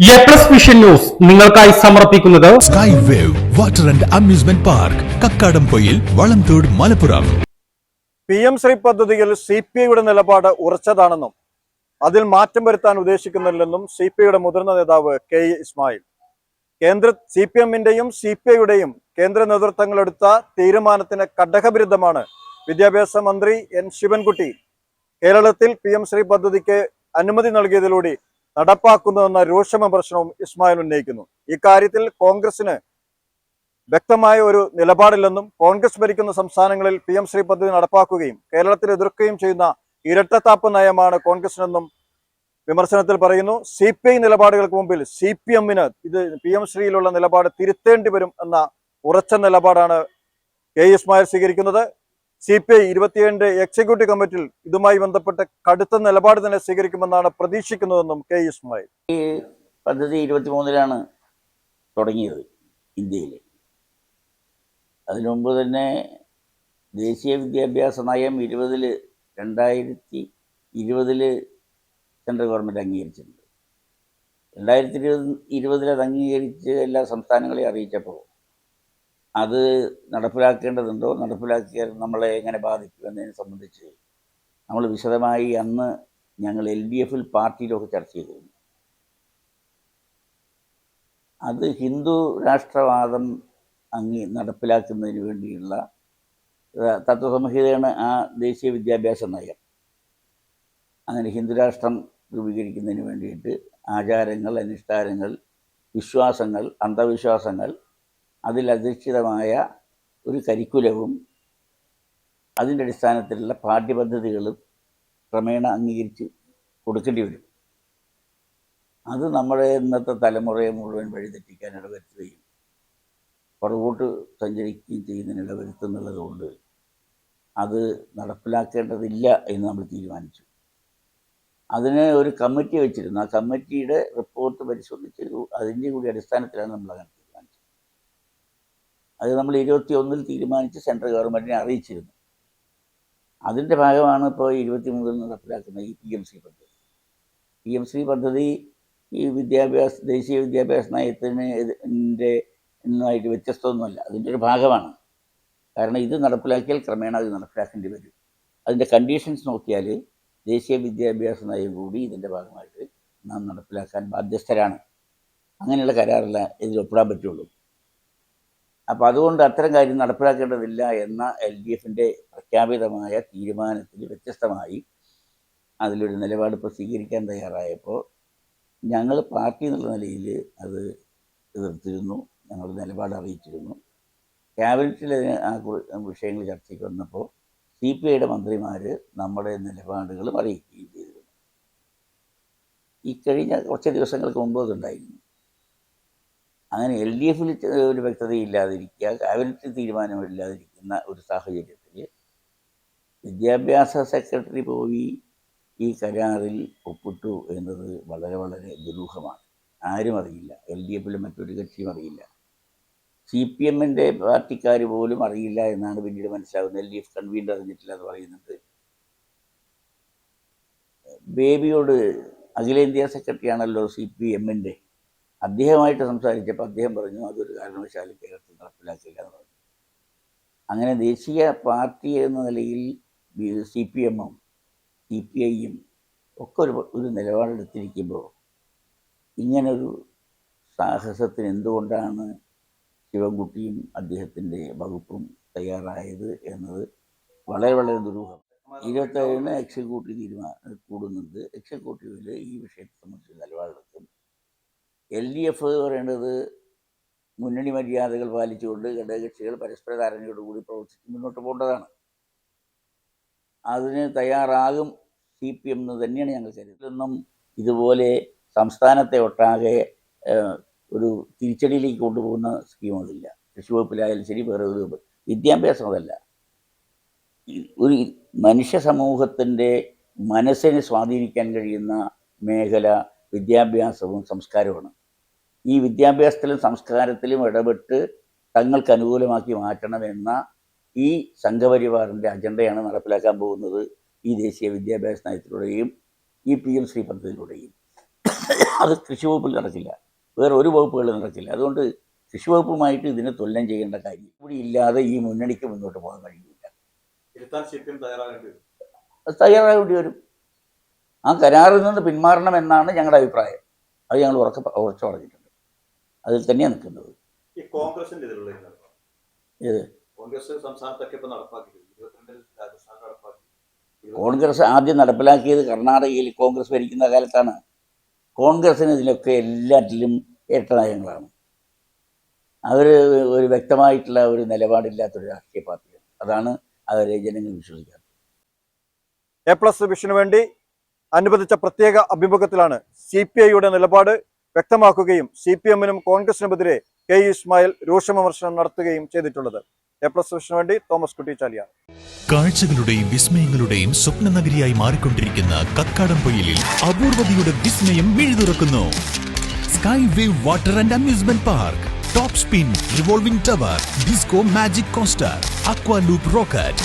A plus vision news നിങ്ങൾക്കായി സമർപ്പിക്കുന്നത് sky wave water and amusement park Kakkadampoyil Valamthode Malappuram. P M Shri പദ്ധതിയിൽ C P ഐയുടെ നിലപാട് ഉറച്ചതാണെന്നും അതിൽ മാറ്റം വരുത്താൻ ഉദ്ദേശിക്കുന്നില്ലെന്നും സി പി ഐയുടെ മുതിർന്ന നേതാവ് കെ ഇസ്മായിൽ. കേന്ദ്ര സി പി എമ്മിന്റെയും സി പി ഐയുടെയും കേന്ദ്ര നേതൃത്വങ്ങളെടുത്ത തീരുമാനത്തിന് കടകവിരുദ്ധമാണ് വിദ്യാഭ്യാസ മന്ത്രി എൻ ശിവൻകുട്ടി. കേരളത്തിൽ പി എം ശ്രീ പദ്ധതിക്ക് അനുമതി നൽകിയതിലൂടെ നടപ്പാക്കുന്നതെന്ന രൂക്ഷമ പ്രശ്നവും ഇസ്മായിൽ ഉന്നയിക്കുന്നു. ഇക്കാര്യത്തിൽ കോൺഗ്രസിന് വ്യക്തമായ ഒരു നിലപാടില്ലെന്നും കോൺഗ്രസ് ഭരിക്കുന്ന സംസ്ഥാനങ്ങളിൽ പി എം ശ്രീ പദ്ധതി നടപ്പാക്കുകയും കേരളത്തിൽ എതിർക്കുകയും ചെയ്യുന്ന ഇരട്ടത്താപ്പ് നയമാണ് കോൺഗ്രസിനെന്നും വിമർശനത്തിൽ പറയുന്നു. സി പി നിലപാടുകൾക്ക് മുമ്പിൽ സി പി എമ്മിന് ഇത് പി എം ശ്രീയിലുള്ള നിലപാട് തിരുത്തേണ്ടി വരും എന്ന ഉറച്ച നിലപാടാണ് കെ ഇസ്മായിൽ സ്വീകരിക്കുന്നത്. സി പി ഐ ഇരുപത്തിയേഴിന്റെ എക്സിക്യൂട്ടീവ് കമ്മിറ്റിയിൽ ഇതുമായി ബന്ധപ്പെട്ട് കടുത്ത നിലപാട് തന്നെ സ്വീകരിക്കുമെന്നാണ് പ്രതീക്ഷിക്കുന്നതെന്നും കെ ഇസ്മായിൽ. പദ്ധതി ഇരുപത്തിമൂന്നിലാണ് തുടങ്ങിയത് ഇന്ത്യയിൽ. അതിനു മുമ്പ് തന്നെ ദേശീയ വിദ്യാഭ്യാസ നയം ഇരുപതിൽ രണ്ടായിരത്തി ഇരുപതിൽ സെൻട്രൽ ഗവൺമെന്റ് അംഗീകരിച്ചിട്ടുണ്ട്. രണ്ടായിരത്തി ഇരുപത് ഇരുപതിൽ അത് അംഗീകരിച്ച് എല്ലാ സംസ്ഥാനങ്ങളെയും അറിയിച്ചപ്പോൾ അത് നടപ്പിലാക്കേണ്ടതുണ്ടോ? നടപ്പിലാക്കിയാൽ നമ്മളെ എങ്ങനെ ബാധിക്കും എന്നതിനെ സംബന്ധിച്ച് നമ്മൾ വിശദമായി അന്ന് ഞങ്ങൾ എൽ ഡി എഫിൽ പാർട്ടിയിലൊക്കെ ചർച്ച ചെയ്തിരുന്നു. അത് ഹിന്ദു രാഷ്ട്രവാദം അങ്ങി നടപ്പിലാക്കുന്നതിന് വേണ്ടിയുള്ള തത്വസംഹിതയാണ് ആ ദേശീയ വിദ്യാഭ്യാസ നയം. അങ്ങനെ ഹിന്ദുരാഷ്ട്രം രൂപീകരിക്കുന്നതിന് വേണ്ടിയിട്ട് ആചാരങ്ങൾ അനുഷ്ഠാനങ്ങൾ വിശ്വാസങ്ങൾ അന്ധവിശ്വാസങ്ങൾ അതിലധിഷ്ഠിതമായ ഒരു കരിക്കുലവും അതിന്റെ അടിസ്ഥാനത്തിലുള്ള പാഠ്യപദ്ധതികളും ക്രമേണ അംഗീകരിച്ച് കൊടുക്കേണ്ടി വരും. അത് നമ്മുടെ ഇന്നത്തെ തലമുറയെ മുഴുവൻ വഴിതെറ്റിക്കാൻ ഇടവരുത്തുകയും പുറകോട്ട് സഞ്ചരിക്കുകയും ചെയ്യുന്നതിന് ഇടവരുത്തുന്നുള്ളത് കൊണ്ട് അത് നടപ്പിലാക്കേണ്ടതില്ല എന്ന് നമ്മൾ തീരുമാനിച്ചു. അതിന് ഒരു കമ്മിറ്റി വെച്ചിരുന്നു. ആ കമ്മിറ്റിയുടെ റിപ്പോർട്ട് പരിശോധിച്ച് അതിന്റെ കൂടി അടിസ്ഥാനത്തിലാണ് നമ്മൾ അങ്ങനെ അത് നമ്മൾ ഇരുപത്തി ഒന്നിൽ തീരുമാനിച്ച് സെൻട്രൽ ഗവൺമെന്റിനെ അറിയിച്ചിരുന്നു. അതിന്റെ ഭാഗമാണ് ഇപ്പോൾ ഇരുപത്തി മൂന്നിൽ നടപ്പിലാക്കുന്ന ഈ പി എം സി പദ്ധതി. പി എം സി പദ്ധതി ഈ വിദ്യാഭ്യാസ ദേശീയ വിദ്യാഭ്യാസ നയത്തിന് എന്റെ ഒന്നുമായിട്ട് വ്യത്യസ്തമൊന്നുമല്ല. അതിന്റെ ഒരു ഭാഗമാണ്. കാരണം ഇത് നടപ്പിലാക്കിയാൽ ക്രമേണ അത് നടപ്പിലാക്കേണ്ടി വരും. അതിന്റെ കണ്ടീഷൻസ് നോക്കിയാൽ ദേശീയ വിദ്യാഭ്യാസ നയം കൂടി ഇതിന്റെ ഭാഗമായിട്ട് നാം നടപ്പിലാക്കാൻ ബാധ്യസ്ഥരാണ്. അങ്ങനെയുള്ള കരാറല്ല ഇതിൽ ഒപ്പിടാൻ പറ്റുള്ളൂ. അപ്പോൾ അതുകൊണ്ട് അത്തരം കാര്യം നടപ്പിലാക്കേണ്ടതില്ല എന്ന എൽ ഡി എഫിന്റെ പ്രഖ്യാപിതമായ തീരുമാനത്തിൽ വ്യത്യസ്തമായി അതിലൊരു നിലപാട് ഇപ്പോൾ സ്വീകരിക്കാൻ തയ്യാറായപ്പോൾ ഞങ്ങൾ പാർട്ടി എന്നുള്ള നിലയിൽ അത് എതിർത്തിരുന്നു ഞങ്ങൾ നിലപാട് അറിയിച്ചിരുന്നു. ക്യാബിനറ്റിൽ ആ വിഷയങ്ങൾ ചർച്ചയ്ക്ക് വന്നപ്പോൾ സി പി ഐയുടെ മന്ത്രിമാർ നമ്മുടെ നിലപാടുകളും അറിയിക്കുകയും ചെയ്തിരുന്നു. ഈ കഴിഞ്ഞ കുറച്ച് ദിവസങ്ങൾക്ക് മുമ്പ് അതുണ്ടായിരുന്നു. അങ്ങനെ എൽ ഡി എഫിൽ ഒരു വ്യക്തതയില്ലാതിരിക്കുക ക്യാബിനറ്റ് തീരുമാനമില്ലാതിരിക്കുന്ന ഒരു സാഹചര്യത്തിൽ വിദ്യാഭ്യാസ സെക്രട്ടറി പോയി ഈ കരാറിൽ ഒപ്പിട്ടു എന്നത് വളരെ വളരെ ദുരൂഹമാണ്. ആരും അറിയില്ല. എൽ ഡി എഫിലും മറ്റൊരു കക്ഷിയും അറിയില്ല. സി പി എമ്മിന്റെ പാർട്ടിക്കാർ പോലും അറിയില്ല എന്നാണ് പിന്നീട് മനസ്സിലാകുന്നത്. എൽ ഡി എഫ് കൺവീനർ അറിഞ്ഞിട്ടില്ല എന്ന് പറയുന്നുണ്ട്. ബേബിയോട് അഖിലേന്ത്യാ സെക്രട്ടറി ആണല്ലോ സി പി എമ്മിന്റെ അദ്ദേഹമായിട്ട് സംസാരിച്ചപ്പോൾ അദ്ദേഹം പറഞ്ഞു അതൊരു കാരണവശാലും കേരളത്തിൽ നടപ്പിലാക്കില്ല എന്ന് പറഞ്ഞു. അങ്ങനെ ദേശീയ പാർട്ടി എന്ന നിലയിൽ സി പി എമ്മും സി പി ഐയും ഒക്കെ ഒരു ഒരു നിലപാടെടുത്തിരിക്കുമ്പോൾ ഇങ്ങനൊരു സാഹസത്തിന് എന്തുകൊണ്ടാണ് ശിവൻകുട്ടിയും അദ്ദേഹത്തിന്റെ വകുപ്പും തയ്യാറായത് എന്നത് വളരെ വളരെ ദുരൂഹം. ഇരുപത്തേഴിന് എക്സിക്യൂട്ടീവ് തീരുമാനം കൂടുന്നുണ്ട് എക്സിക്യൂട്ടീവിൽ ഈ വിഷയത്തെ സംബന്ധിച്ച് നിലപാടെടുക്കും. എൽ ഡി എഫ് പറയേണ്ടത് മുന്നണി മര്യാദകൾ പാലിച്ചുകൊണ്ട് ഘടകകക്ഷികൾ പരസ്പര ധാരണയോടുകൂടി പ്രവർത്തിച്ച് മുന്നോട്ട് പോകേണ്ടതാണ്. അതിന് തയ്യാറാകും സി പി എം എന്ന് തന്നെയാണ് ഞങ്ങൾ കരുതുന്നതൊന്നും ഇതുപോലെ സംസ്ഥാനത്തെ ഒട്ടാകെ ഒരു തിരിച്ചടിയിലേക്ക് കൊണ്ടുപോകുന്ന സ്കീമുകളില്ല. കൃഷി വകുപ്പിലായാലും ശരി വേറെ ഒരു വിദ്യാഭ്യാസം അതല്ല. ഒരു മനുഷ്യ സമൂഹത്തിന്റെ മനസ്സിനെ സ്വാധീനിക്കാൻ കഴിയുന്ന മേഖല വിദ്യാഭ്യാസവും സംസ്കാരവുമാണ്. ഈ വിദ്യാഭ്യാസത്തിലും സംസ്കാരത്തിലും ഇടപെട്ട് തങ്ങൾക്ക് അനുകൂലമാക്കി മാറ്റണമെന്ന ഈ സംഘപരിവാറിന്റെ അജണ്ടയാണ് നടപ്പിലാക്കാൻ പോകുന്നത് ഈ ദേശീയ വിദ്യാഭ്യാസ നയത്തിലൂടെയും ഈ പി എം ശ്രീ പദ്ധതിയിലൂടെയും. അത് കൃഷി വകുപ്പിൽ നടക്കില്ല. വേറെ ഒരു വകുപ്പുകളിൽ നടക്കില്ല. അതുകൊണ്ട് കൃഷി വകുപ്പുമായിട്ട് ഇതിനെ തുലനം ചെയ്യേണ്ട കാര്യം കൂടി ഇല്ലാതെ ഈ മുന്നണിക്ക് മുന്നോട്ട് പോകാൻ കഴിയില്ല. തയ്യാറാകേണ്ടി വരും. തയ്യാറാകേണ്ടി വരും. ആ കരാറിൽ നിന്ന് പിന്മാറണം എന്നാണ് ഞങ്ങളുടെ അഭിപ്രായം. അത് ഞങ്ങൾ ഉറക്ക ഉറച്ചു പറഞ്ഞിട്ടുണ്ട്. അതിൽ തന്നെയാണ് നിൽക്കുന്നത്. ഈ കോൺഗ്രസിന്റെ ഇതിലുള്ള ഏത്? കോൺഗ്രസ് സംസ്ഥാനത്തൊക്കെ ഇപ്പൊ കോൺഗ്രസ് ആദ്യം നടപ്പിലാക്കിയത് കർണാടകയിൽ കോൺഗ്രസ് ഭരിക്കുന്ന കാലത്താണ്. കോൺഗ്രസിന് ഇതിലൊക്കെ എല്ലാറ്റിലും ഏട്ടനായങ്ങളാണ് നയങ്ങളാണ് അവർ ഒരു വ്യക്തമായിട്ടുള്ള ഒരു നിലപാടില്ലാത്തൊരു രാഷ്ട്രീയ പാർട്ടിയാണ്. അതാണ് അവരെ ജനങ്ങൾ വിശ്വസിക്കാറ് എ പ്ലസ് വിഷന് വേണ്ടി അനുവദിച്ച പ്രത്യേക അഭിമുഖത്തിലാണ് സി പി ഐയുടെ നിലപാട്. വ്യക്തമാക്കുകയും സി പി എമ്മിനും കോൺഗ്രസിനുമെതിരെ കെ ഇസ്മായിൽ രൂക്ഷ വിമർശനം നടത്തുകയും ചെയ്തിട്ടുള്ളത് എ പ്ലസ് വിഷന് വേണ്ടി തോമസ് കുട്ടി ചാലിയ കാഴ്ചകളുടെയും വിസ്മയങ്ങളുടെയും സ്വപ്ന നഗരിയായി മാറിക്കൊണ്ടിരിക്കുന്ന കക്കാടംപൊയിലിൽ അപൂർവതയുടെ വിസ്മയം മിഴുതുറക്കുന്നു. Sky wave water and amusement park top spin revolving tower disco magic coaster aqua loop rocket